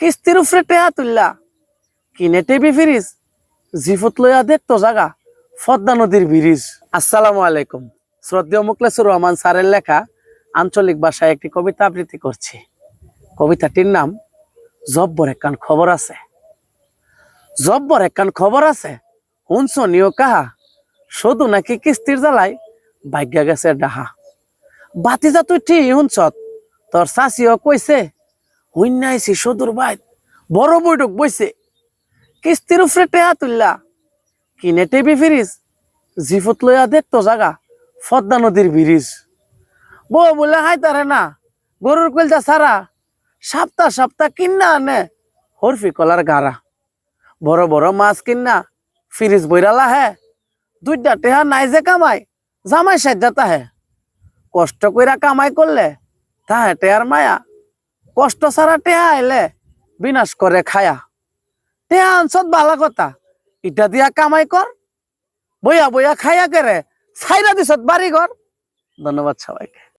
কিস্তির উপরে টেহা তুললা। কিনে টেবি ফিরিস জিফত লইয়া দেখতো জাগা পদ্মা নদীর ব্রিজ। আসসালামু আলাইকুম। শ্রদ্ধেয় মুকলেসুর রহমান স্যারের লেখা, আঞ্চলিক ভাষায় একটি কবিতা আবৃত্তি করছি। কবিতাটির নাম, জব্বর একখান খবর আছে। জব্বর একখান খবর আছে? শুনছ নিও কাহা? শুধু নাকি কিস্তির জ্বালাই ভাগ্যা গেছে ডাহা। বাতিজা তুই ঠিক শুনছত তোর চাষিও কইছে হুইনাইছি সদুর বাইত বড় বৈঠক বইছে। কিস্তির উপরে টেহা তুললা। কিনে টেবি ফিরিস জিফত লইয়া দেখতো জাগা পদ্মা নদীর ব্রিজ। বউ বলে হাই তারে না, গরুর কলজা সারা সপ্তাহ সপ্তাহ কিন্না আনে, হরফি কলার গারা বড় বড় মাছ কিন্না ফিরিস বইরালা হে দুইটা টেহা নাই যে কামাই, জামাই সাজ্জাতা হে। কষ্ট কইরা কামাই করলে, তাহে টেহার মায়া কষ্ট ছাড়া টেহা আইলে বিনাশ করে খায়া। টেহা আনছত ভালো কথা, ইটা দিয়া কামাই কর বইয়া বইয়া খাইয়া কেরে সাইরা দিছত বাড়ি ঘর ধন্যবাদ সবাইকে।